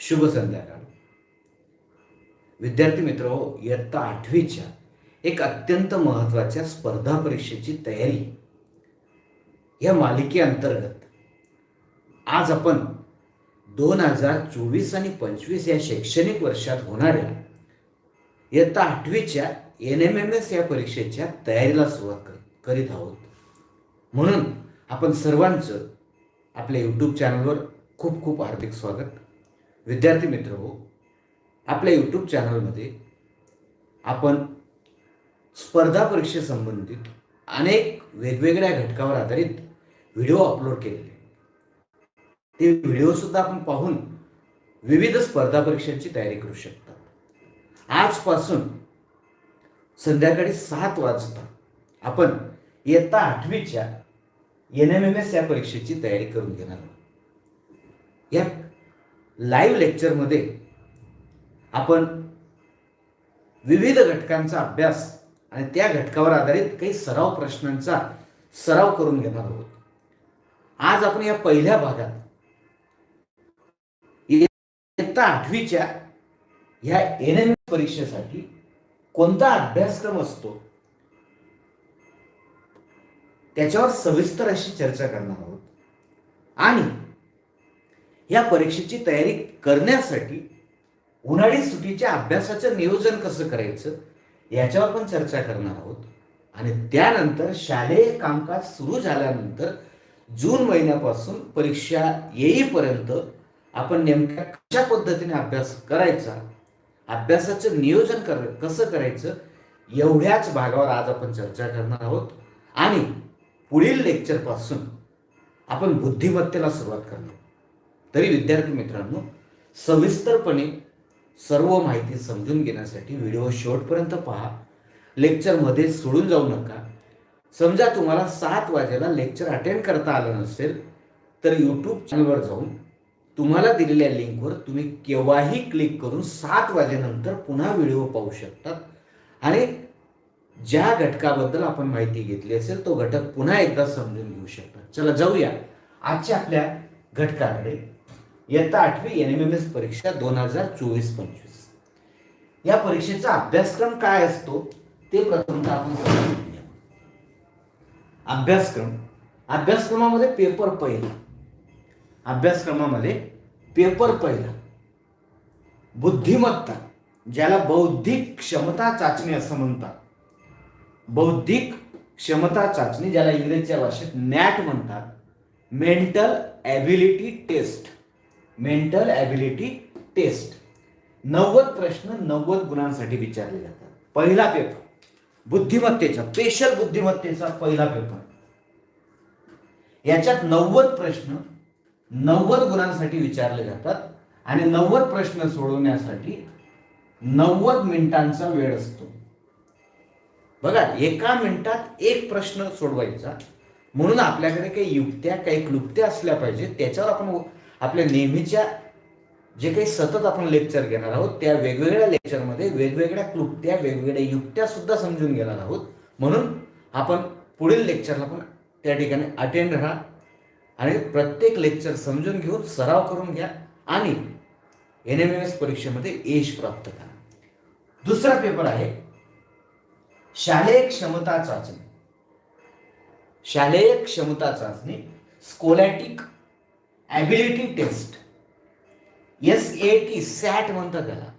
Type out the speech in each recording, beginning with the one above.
शुभ संध्याकाळ. विद्यार्थी मित्र इयत्ता आठवीच्या एक अत्यंत महत्त्वाच्या स्पर्धा परीक्षेची तयारी. या मालिकेअंतर्गत आज आपण दोन हजार चोवीस आणि पंचवीस या शैक्षणिक वर्षात होणाऱ्या इयत्ता आठवीच्या एन एम एम एस या परीक्षेच्या तयारीला सुरुवात कर करीत आहोत. म्हणून आपण सर्वांचं आपल्या यूट्यूब चॅनलवर खूप खूप हार्दिक स्वागत. विद्यार्थी मित्र हो आपल्या यूट्यूब चॅनलमध्ये आपण स्पर्धा परीक्षेसंबंधित अनेक वेगवेगळ्या घटकावर आधारित व्हिडिओ अपलोड केलेले ते व्हिडिओसुद्धा आपण पाहून विविध स्पर्धा परीक्षांची तयारी करू शकता. आजपासून संध्याकाळी सात वाजता आपण इयत्ता आठवीच्या एन एम एम एस या परीक्षेची तयारी करून घेणार आहोत. या लाईव्ह लेक्चरमध्ये आपण विविध घटकांचा अभ्यास आणि त्या घटकावर आधारित काही सराव प्रश्नांचा सराव करून घेणार आहोत. आज आपण या पहिल्या भागात इयत्ता आठवीच्या ह्या एन एम परीक्षेसाठी कोणता अभ्यासक्रम असतो त्याच्यावर सविस्तर अशी चर्चा करणार आहोत. आणि या परीक्षेची तयारी करण्यासाठी उन्हाळी सुट्टीच्या अभ्यासाचं नियोजन कसं करायचं याच्यावर पण चर्चा करणार आहोत. आणि त्यानंतर शालेय कामकाज सुरू झाल्यानंतर जून महिन्यापासून परीक्षा येईपर्यंत आपण नेमक्या कशा पद्धतीने अभ्यास करायचा अभ्यासाचं नियोजन कर कसं करायचं एवढ्याच भागावर आज आपण चर्चा करणार आहोत. आणि पुढील लेक्चरपासून आपण बुद्धिमत्तेला सुरुवात करणार तरी विद्यार्थी मित्रांनो सविस्तरपणे सर्व माहिती समजून घेण्यासाठी व्हिडिओ शेवटपर्यंत पहा. लेक्चरमध्ये सोडून जाऊ नका. समजा तुम्हाला सात वाजेला लेक्चर अटेंड करता आलं नसेल तर यूट्यूब चॅनलवर जाऊन तुम्हाला दिलेल्या लिंकवर तुम्ही केव्हाही क्लिक करून सात वाजेनंतर पुन्हा व्हिडिओ पाहू शकतात आणि ज्या घटकाबद्दल आपण माहिती घेतली असेल तो घटक पुन्हा एकदा समजून घेऊ शकतात चला जाऊया आजच्या आपल्या घटकाकडे. इयत्ता आठवी एन एम एम एस परीक्षा दोन हजार चोवीस पंचवीस. या परीक्षेचा अभ्यासक्रम काय असतो? ते प्रथमतः आपण समजून घेऊया. अभ्यासक्रम. अभ्यासक्रमामध्ये पेपर पहिला. अभ्यासक्रमामध्ये पेपर पहिला. बुद्धिमत्ता ज्याला बौद्धिक क्षमता चाचणी असं म्हणतात. बौद्धिक क्षमता चाचणी ज्याला इंग्रजीच्या भाषेत नॅट म्हणतात. Mental ability test mental ability test. नव्वद प्रश्न नव्वद गुणांसाठी विचारले जातात. पहिला पेपर बुद्धिमत्तेचा स्पेशल बुद्धिमत्तेचा पहिला पेपर. याच्यात नव्वद प्रश्न नव्वद गुणांसाठी विचारले जातात आणि नव्वद प्रश्न सोडवण्यासाठी नव्वद मिनिटांचा वेळ असतो. बघा एका मिनिटात एक प्रश्न सोडवायचा म्हणून आपल्याकडे काही युक्त्या काही क्लुप्त्या असल्या पाहिजे त्याच्यावर आपण आपल्या नेहमीच्या जे काही सतत आपण लेक्चर घेणार आहोत त्या वेगवेगळ्या लेक्चरमध्ये वेगवेगळ्या क्लुप्त्या वेगवेगळ्या युक्त्या सुद्धा समजून घेणार आहोत. म्हणून आपण पुढील लेक्चरला पण त्या ठिकाणी अटेंड राहा आणि प्रत्येक लेक्चर समजून घेऊन सराव करून घ्या आणि एन एम एम एस परीक्षेमध्ये यश प्राप्त करा. दुसरा पेपर आहे शालेय क्षमता चाचणी. शालेय क्षमता चाचणी scholastic ability test S A T SAT म्हणतात त्याला.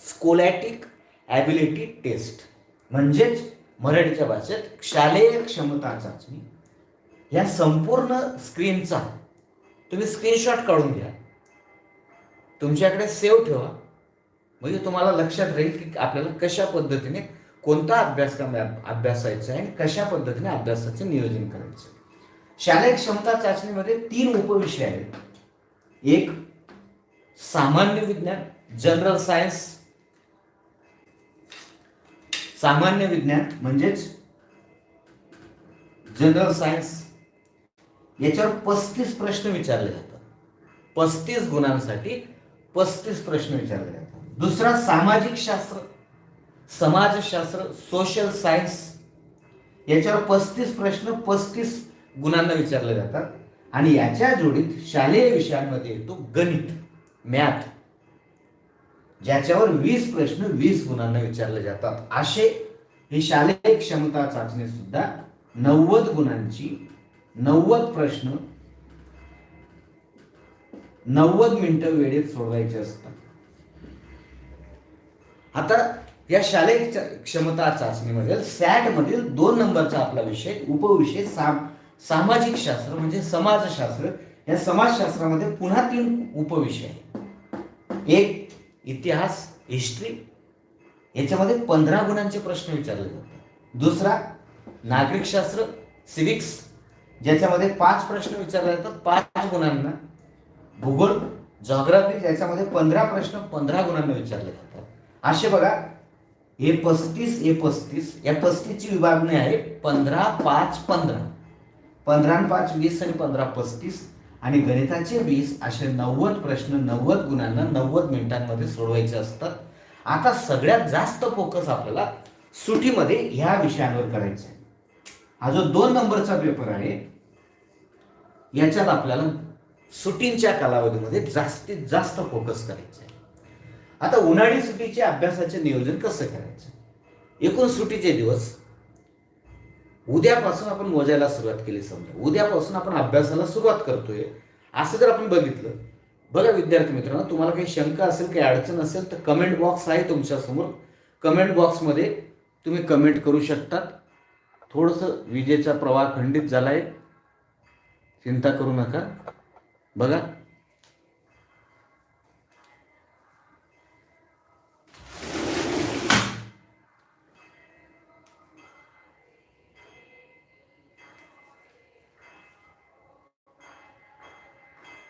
स्कोलॅटिक ॲबिलिटी टेस्ट म्हणजेच मराठीच्या भाषेत शालेय क्षमता चाचणी. या संपूर्ण स्क्रीनचा तुम्ही स्क्रीनशॉट काढून घ्या. तुमच्याकडे सेव्ह ठेवा. म्हणजे तुम्हाला लक्षात राहील की आपल्याला कशा पद्धतीने कोणता अभ्यासक्रम अभ्यासायचा आहे आणि कशा पद्धतीने अभ्यासाचं नियोजन करायचं शालेय क्षमता चाचणीमध्ये तीन उपविषय आहेत. एक सामान्य विज्ञान जनरल सायन्स सामान्य विज्ञान म्हणजेच जनरल सायन्स याच्यावर पस्तीस प्रश्न विचारले जातात. पस्तीस गुणांसाठी पस्तीस प्रश्न विचारले जातात. दुसरा सामाजिक शास्त्र. समाजशास्त्र सोशल सायन्स याच्यावर पस्तीस प्रश्न पस्तीस गुणांना विचारले जातात आणि याच्या जोडीत शालेय विषयांमध्ये येतो गणित मॅथ. ज्याच्यावर वीस प्रश्न वीस गुणांना विचारले जातात. असे ही शालेय क्षमता चाचणी सुद्धा नव्वद गुणांची नव्वद प्रश्न नव्वद मिनिटं वेळेत सोडवायचे असतात. आता या शालेय क्षमता चाचणीमध्ये सॅट मधील दोन नंबरचा आपला विषय उपविषय साम सामाजिक शास्त्र म्हणजे समाजशास्त्र या समाजशास्त्रामध्ये पुन्हा तीन उपविषय आहेत. एक इतिहास हिस्ट्री याच्यामध्ये पंधरा गुणांचे प्रश्न विचारले जातात. दुसरा नागरिकशास्त्र सिविक्स ज्याच्यामध्ये पाच प्रश्न विचारले जातात पाच गुणांना. भूगोल जॉग्राफी ज्याच्यामध्ये पंधरा प्रश्न पंधरा गुणांना विचारले जातात. असे बघा हे पस्तीस हे पस्तीस या पस्तीसची विभागणी आहे पंधरा पाच पंधरा. पंधरा पाच वीस आणि पंधरा पस्तीस आणि गणिताचे वीस असे नव्वद प्रश्न नव्वद गुणांना नव्वद मिनिटांमध्ये सोडवायचे असतात. आता सगळ्यात जास्त फोकस आपल्याला सुटीमध्ये ह्या विषयांवर करायचा आहे हा जो दोन नंबरचा पेपर आहे. याच्यात आपल्याला सुटींच्या कालावधीमध्ये जास्तीत जास्त फोकस करायचा आहे आता उन्हाळी सुटीचे अभ्यासाचे नियोजन कसं करायचं? एकूण सुटीचे दिवस उद्यापासून आपण मोजायला सुरुवात केली समजा. उद्यापासून आपण अभ्यासाला सुरुवात करतोय. असं जर आपण बघितलं बघा विद्यार्थी मित्रांनो तुम्हाला काही शंका असेल काही अडचण असेल तर कमेंट बॉक्स आहे तुमच्यासमोर कमेंट बॉक्समध्ये तुम्ही कमेंट करू शकतात थोडंसं विजेचा प्रवाह खंडित झाला आहे चिंता करू नका. बघा.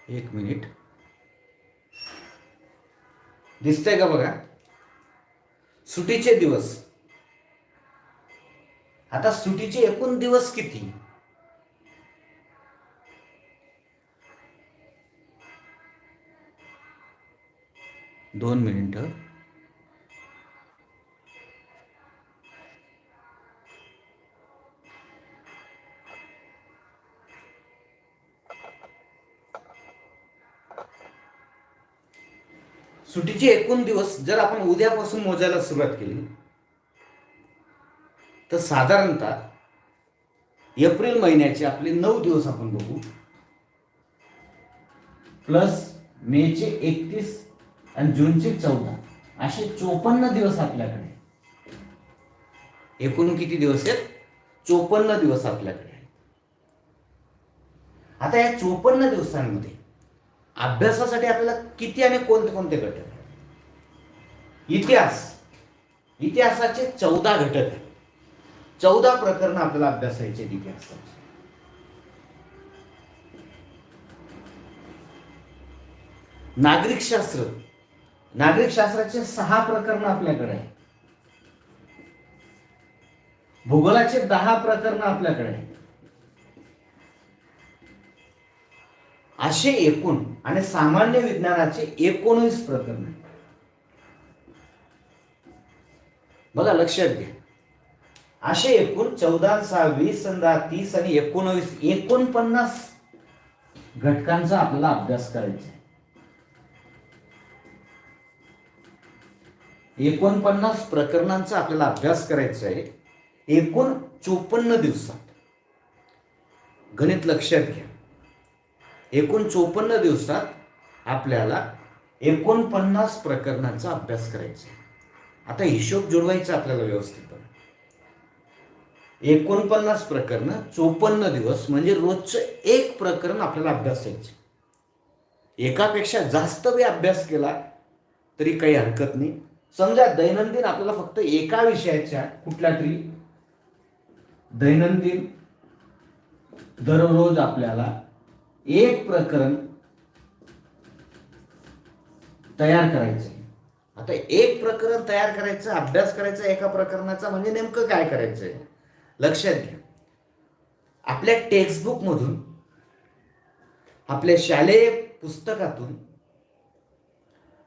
एक मिनिट. दिसतंय का बघा? सुटीचे दिवस. आता सुटीचे एकूण दिवस किती? दोन मिनिट. सुटीचे एकूण दिवस जर आपण उद्यापासून मोजायला सुरुवात केली तर साधारणतः एप्रिल महिन्याचे आपले नऊ दिवस आपण बघू. प्लस मेचे एकतीस आणि जूनचे चौदा असे चोपन्न दिवस आपल्याकडे. एकूण किती दिवस आहेत? चोपन्न दिवस आपल्याकडे आता या चोपन्न दिवसांमध्ये अभ्यासासाठी आपल्याला किती आणि कोणते कोणते घटक आहेत? इतिहास. इतिहासाचे चौदा घटक आहेत. चौदा प्रकरण आपल्याला अभ्यासायचे आहेत इतिहासाचे. नागरिकशास्त्र नागरिकशास्त्राचे सहा प्रकरण आपल्याकडे आहे भूगोलाचे दहा प्रकरण आपल्याकडे आहे असे एकूण आणि सामान्य विज्ञानाचे एकोणीस प्रकरण बघा लक्षात घ्या. असे एकूण चौदा सहा वीस दहा तीस आणि एकोणवीस एकोणपन्नास घटकांचा आपल्याला अभ्यास करायचा आहे. एकोणपन्नास प्रकरणांचा आपल्याला अभ्यास करायचा आहे. एकूण चोपन्न दिवसात. गणित लक्षात घ्या. एकूण चोपन्न दिवसात आपल्याला एकोणपन्नास प्रकरणांचा अभ्यास करायचा आहे. आता हिशोब जुळवायचा आपल्याला व्यवस्थितपणे. एकोणपन्नास प्रकरण चोपन्न दिवस म्हणजे रोजचं एक प्रकरण आपल्याला अभ्यासायचे एकापेक्षा जास्त बी अभ्यास केला तरी काही हरकत नाही. समजा दैनंदिन आपल्याला फक्त एका विषयाच्या कुठल्या तरी दैनंदिन दररोज आपल्याला एक प्रकरण तयार करायचं आता एक प्रकरण तयार करायचं अभ्यास करायचा एका प्रकरणाचा म्हणजे नेमकं काय करायचं आहे लक्षात घ्या. आपल्या टेक्स्टबुक मधून आपल्या शालेय पुस्तकातून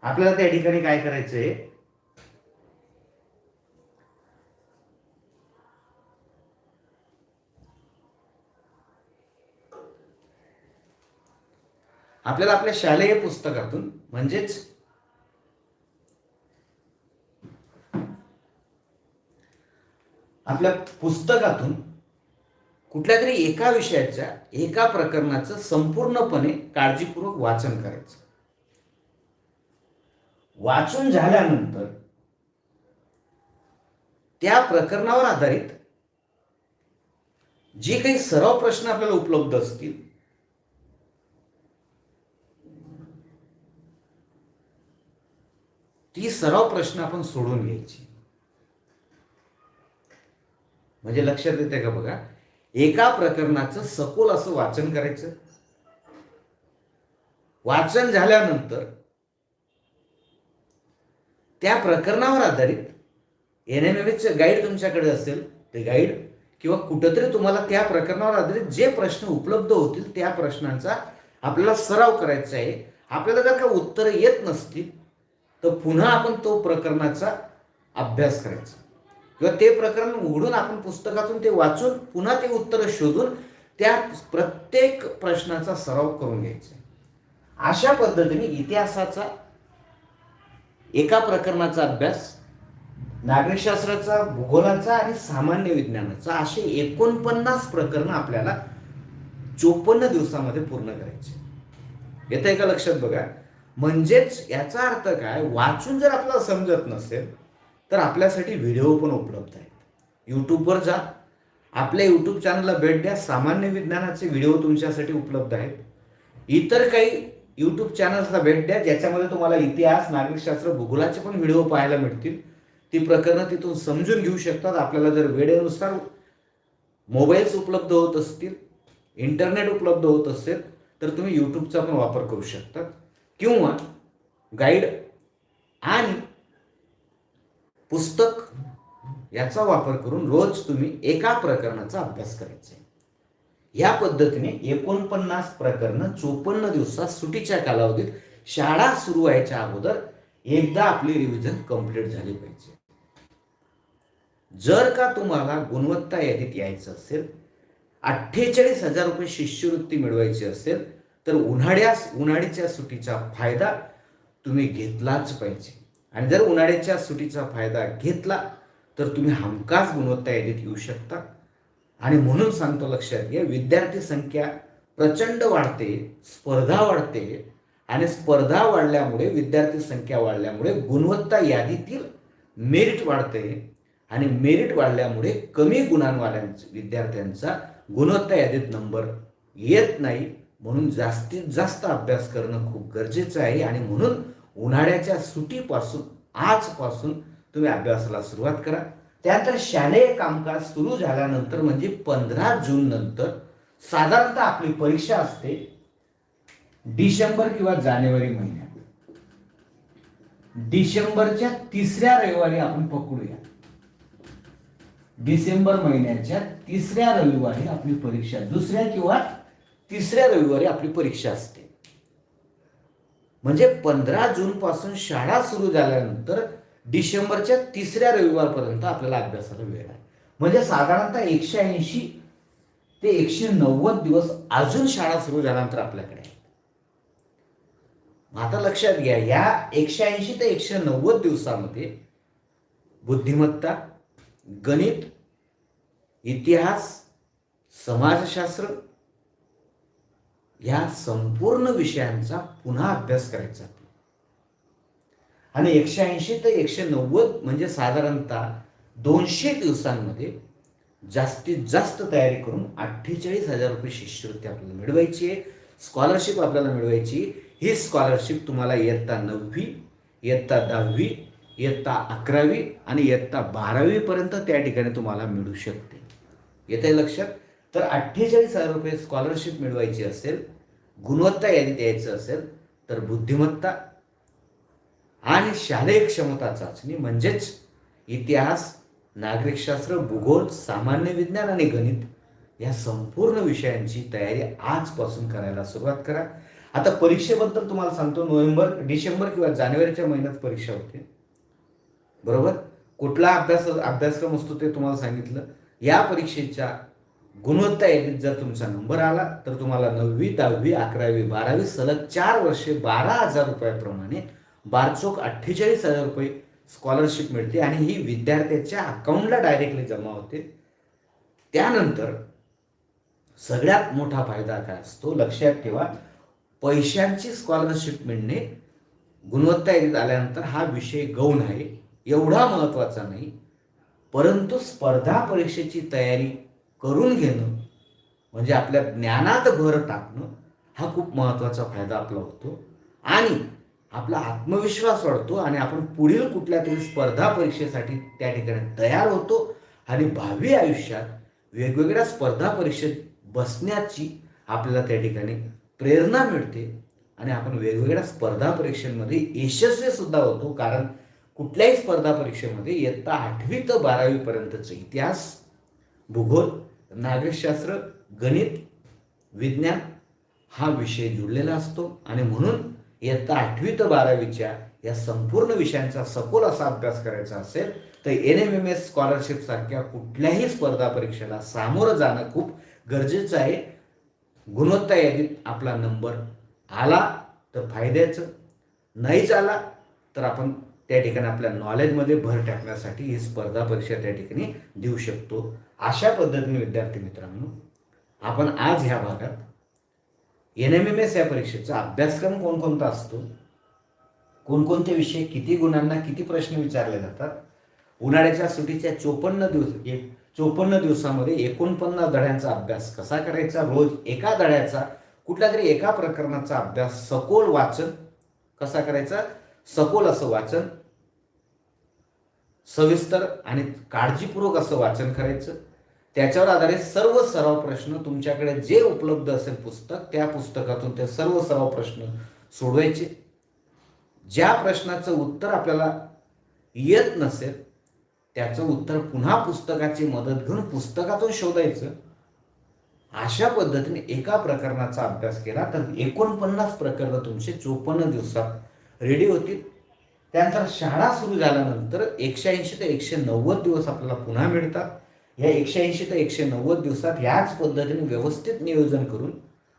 आपल्याला त्या ठिकाणी काय करायचंय? आपल्याला आपल्या शालेय पुस्तकातून म्हणजेच आपल्या पुस्तकातून कुठल्या तरी एका विषयाच्या एका प्रकरणाचं संपूर्णपणे काळजीपूर्वक वाचन करायचं. वाचून झाल्यानंतर त्या प्रकरणावर आधारित जे काही सराव प्रश्न आपल्याला उपलब्ध असतील ती सराव प्रश्न आपण सोडून घ्यायची. म्हणजे लक्षात येते का बघा? एका प्रकरणाचं सखोल असं वाचन करायचं. वाचन झाल्यानंतर त्या प्रकरणावर आधारित एन एम एम गाईड तुमच्याकडे असेल ते गाईड किंवा कुठंतरी तुम्हाला त्या प्रकरणावर आधारित जे प्रश्न उपलब्ध होतील त्या प्रश्नांचा आपल्याला सराव करायचा आहे. आपल्याला जर का उत्तरं येत नसतील तर पुन्हा आपण तो प्रकरणाचा अभ्यास करायचा. किंवा ते प्रकरण उघडून आपण पुस्तकातून ते वाचून पुन्हा ते उत्तर शोधून त्या प्रत्येक प्रश्नाचा सराव करून घ्यायचा. अशा पद्धतीने इतिहासाचा एका प्रकरणाचा अभ्यास नागरिकशास्त्राचा भूगोलाचा आणि सामान्य विज्ञानाचा असे एकोणपन्नास प्रकरण आपल्याला चोपन्न दिवसामध्ये पूर्ण करायचे. येतं एका का लक्षात बघा? म्हणजेच याचा अर्थ काय? वाचून जर आपल्याला समजत नसेल तर आपल्यासाठी व्हिडिओ पण उपलब्ध आहेत. यूट्यूबवर जा. आपल्या यूट्यूब चॅनलला भेट द्या. सामान्य विज्ञानाचे व्हिडिओ तुमच्यासाठी उपलब्ध आहेत. इतर काही यूट्यूब चॅनल्सला भेट द्या. ज्याच्यामध्ये तुम्हाला इतिहास नागरिकशास्त्र भूगोलाचे पण व्हिडिओ पाहायला मिळतील. ती प्रकरणं तिथून समजून घेऊ शकतात. आपल्याला जर वेळेनुसार मोबाईल्स उपलब्ध होत असतील इंटरनेट उपलब्ध होत असेल तर तुम्ही यूट्यूबचा पण वापर करू शकता किंवा गाईड आणि पुस्तक याचा वापर करून रोज तुम्ही एका प्रकरणाचा अभ्यास करायचा आहे. या पद्धतीने एकोणपन्नास प्रकरणं चोपन्न दिवसात सुटीच्या कालावधीत शाळा सुरू व्हायच्या अगोदर एकदा आपली रिव्हिजन कंप्लीट झाली पाहिजे. जर का तुम्हाला गुणवत्ता यादीत यायचं असेल अठ्ठेचाळीस हजार रुपये शिष्यवृत्ती मिळवायची असेल तर उन्हाळ्यास उन्हाळीच्या सुटीचा फायदा तुम्ही घेतलाच पाहिजे. आणि जर उन्हाळ्याच्या सुटीचा फायदा घेतला तर तुम्ही हमखास गुणवत्ता यादीत येऊ शकता. आणि म्हणून सांगतो लक्षात घ्या विद्यार्थी संख्या प्रचंड वाढते स्पर्धा वाढते आणि स्पर्धा वाढल्यामुळे विद्यार्थी संख्या वाढल्यामुळे गुणवत्ता यादीतील मेरिट वाढते आणि मेरिट वाढल्यामुळे कमी गुणांवाल्यांच्या विद्यार्थ्यांचा गुणवत्ता यादीत नंबर येत नाही. म्हणून जास्तीत जास्त अभ्यास करणं खूप गरजेचं आहे आणि म्हणून उन्हाळ्याच्या सुटीपासून आजपासून तुम्ही अभ्यासाला सुरुवात करा. त्यानंतर शालेय कामकाज सुरू झाल्यानंतर म्हणजे पंधरा जून नंतर साधारणतः आपली परीक्षा असते डिसेंबर किंवा जानेवारी महिन्यात. डिसेंबरच्या तिसऱ्या रविवारी आपण पकडूया. डिसेंबर महिन्याच्या तिसऱ्या रविवारी आपली परीक्षा दुसऱ्या किंवा तिसऱ्या रविवारी आपली परीक्षा असते. म्हणजे पंधरा जूनपासून शाळा सुरू झाल्यानंतर डिसेंबरच्या तिसऱ्या रविवारपर्यंत आपल्याला अभ्यासाला वेळ आहे. म्हणजे साधारणतः एकशे ऐंशी ते एकशे नव्वद दिवस अजून शाळा सुरू झाल्यानंतर आपल्याकडे आहेत. आता लक्षात घ्या या एकशे ऐंशी ते एकशे नव्वद दिवसामध्ये बुद्धिमत्ता गणित इतिहास समाजशास्त्र या संपूर्ण विषयांचा पुन्हा अभ्यास करायचा. आणि एकशे ऐंशी ते एकशे नव्वद म्हणजे साधारणतः दोनशे दिवसांमध्ये जास्तीत जास्त तयारी करून अठ्ठेचाळीस हजार रुपये शिष्यवृत्ती आपल्याला मिळवायची आहे. स्कॉलरशिप आपल्याला मिळवायची ही स्कॉलरशिप तुम्हाला इयत्ता नववी इयत्ता दहावी इयत्ता अकरावी आणि इयत्ता बारावीपर्यंत त्या ठिकाणी तुम्हाला मिळू शकते. येत आहे लक्षात? तर अठ्ठेचाळीस हजार रुपये स्कॉलरशिप मिळवायची असेल गुणवत्ता यादीत यायचं असेल तर बुद्धिमत्ता आणि शालेय क्षमता चाचणी म्हणजेच इतिहास नागरिकशास्त्र भूगोल सामान्य विज्ञान आणि गणित या संपूर्ण विषयांची तयारी आजपासून करायला सुरुवात करा. आता परीक्षेबद्दल तुम्हाला सांगतो नोव्हेंबर डिसेंबर किंवा जानेवारीच्या महिन्यात परीक्षा होते. बरोबर? कुठला अभ्यास अभ्यासक्रम असतो ते तुम्हाला सांगितलं. या परीक्षेच्या गुणवत्ता यादीत जर तुमचा नंबर आला तर तुम्हाला नववी दहावी अकरावी बारावी सलग चार वर्षे बारा हजार रुपयाप्रमाणे बारचोक अठ्ठेचाळीस हजार रुपये स्कॉलरशिप मिळते आणि ही विद्यार्थ्याच्या अकाउंटला डायरेक्टली जमा होते. त्यानंतर सगळ्यात मोठा फायदा काय असतो? लक्षात ठेवा पैशांची स्कॉलरशिप मिळणे गुणवत्ता यादीत आल्यानंतर हा विषय गौण आहे एवढा महत्त्वाचा नाही परंतु स्पर्धा परीक्षेची तयारी करून घेणं म्हणजे आपल्या ज्ञानात भर टाकणं हा खूप महत्त्वाचा फायदा आपला होतो. आणि आपला आत्मविश्वास वाढतो आणि आपण पुढील कुठल्या तरी स्पर्धा परीक्षेसाठी त्या ठिकाणी तयार होतो आणि भावी आयुष्यात वेगवेगळ्या स्पर्धा परीक्षेत बसण्याची आपल्याला त्या ठिकाणी प्रेरणा मिळते आणि आपण वेगवेगळ्या स्पर्धा परीक्षांमध्ये यशस्वी सुद्धा होतो. कारण कुठल्याही स्पर्धा परीक्षेमध्ये इयत्ता आठवी ते बारावीपर्यंतचा इतिहास भूगोल नागरिकशास्त्र गणित विज्ञान हा विषय जुळलेला असतो. आणि म्हणून इयत्ता आठवी ते बारावीच्या या संपूर्ण विषयांचा सखोल असा अभ्यास करायचा असेल तर N M M S scholarship सारख्या कुठल्याही स्पर्धा परीक्षेला सामोरं जाणं खूप गरजेचं आहे. गुणवत्ता यादीत आपला नंबर आला तर फायद्याचं. नाहीच आला तर आपण त्या ठिकाणी आपल्या नॉलेजमध्ये भर टाकण्यासाठी ही स्पर्धा परीक्षा त्या ठिकाणी देऊ शकतो. अशा पद्धतीने विद्यार्थी मित्रांनो आपण आज ह्या भागात एन एम एम एस या परीक्षेचा अभ्यासक्रम कोणकोणता असतो? कोणकोणते विषय किती गुणांना किती प्रश्न विचारले जातात? उन्हाळ्याच्या सुटीच्या चोपन्न दिवस एक चोपन्न दिवसामध्ये एकोणपन्नास धड्यांचा अभ्यास कसा करायचा? रोज एका धड्याचा कुठल्या तरी एका प्रकरणाचा अभ्यास सखोल वाचन कसा करायचा? सखोल असं वाचन सविस्तर आणि काळजीपूर्वक असं वाचन करायचं. त्याच्यावर आधारित सर्व सराव प्रश्न तुमच्याकडे जे उपलब्ध असेल पुस्तक त्या पुस्तकातून ते सर्व सराव प्रश्न सोडवायचे. ज्या प्रश्नाचं उत्तर आपल्याला येत नसेल त्याचं उत्तर पुन्हा पुस्तकाची मदत घेऊन पुस्तकातून शोधायचं. अशा पद्धतीने एका प्रकरणाचा अभ्यास केला तर एकोणपन्नास प्रकरणं तुमचे चोपन्न दिवसात रेडी होतील. त्यानंतर शाळा सुरू झाल्यानंतर एकशे ऐंशी ते एकशे नव्वद दिवस आपल्याला पुन्हा मिळतात. या एकशे ऐंशी ते एकशे नव्वद दिवसात याच पद्धतीने व्यवस्थित नियोजन करून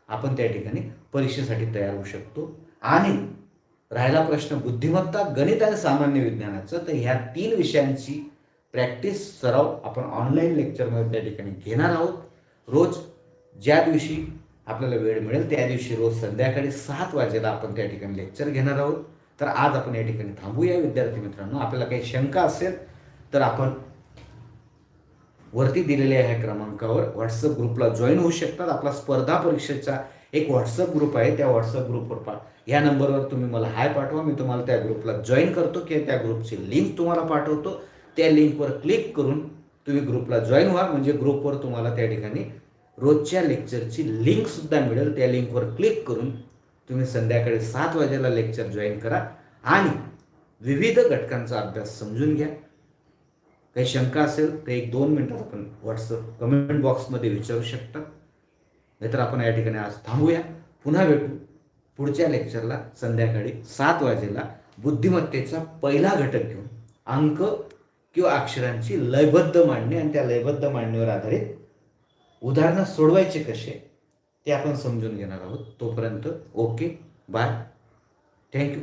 आपण त्या ठिकाणी परीक्षेसाठी तयार होऊ शकतो. आणि राहिला प्रश्न बुद्धिमत्ता गणित आणि सामान्य विज्ञानाचं तर ह्या तीन विषयांची प्रॅक्टिस सराव आपण ऑनलाईन लेक्चरमध्ये त्या ठिकाणी घेणार आहोत. रोज ज्या दिवशी आपल्याला वेळ मिळेल त्या दिवशी रोज संध्याकाळी सात वाजेला आपण त्या ठिकाणी लेक्चर घेणार आहोत. तर आज आपण या ठिकाणी थांबूया विद्यार्थी मित्रांनो. आपल्याला काही शंका असेल तर आपण वरती दिलेल्या ह्या क्रमांकावर व्हॉट्सअप ग्रुपला जॉईन होऊ शकतात. आपला स्पर्धा परीक्षेचा एक व्हॉट्सअप ग्रुप आहे. त्या व्हॉट्सअप ग्रुपवर पा ह्या नंबरवर तुम्ही मला हाय पाठवा. मी तुम्हाला त्या ग्रुपला जॉईन करतो किंवा त्या ग्रुपची लिंक तुम्हाला पाठवतो. त्या लिंकवर क्लिक करून तुम्ही ग्रुपला जॉईन व्हा. म्हणजे ग्रुपवर तुम्हाला त्या ठिकाणी रोजच्या लेक्चरची लिंकसुद्धा मिळेल. त्या लिंकवर क्लिक करून तुम्ही संध्याकाळी सात वाजेला लेक्चर जॉईन करा आणि विविध घटकांचा अभ्यास समजून घ्या. काही शंका असेल तर एक दोन मिनटात आपण व्हॉट्सअप कमेंट बॉक्समध्ये विचारू शकता. नाहीतर आपण या ठिकाणी आज थांबूया. पुन्हा भेटू. पुढच्या लेक्चरला संध्याकाळी सात वाजेला बुद्धिमत्तेचा पहिला घटक घेऊन अंक किंवा अक्षरांची लयबद्ध मांडणी आणि त्या लयबद्ध मांडणीवर आधारित उदाहरणं सोडवायचे कसे? ते आपण समजून घेणार आहोत. तोपर्यंत ओके बाय. थँक्यू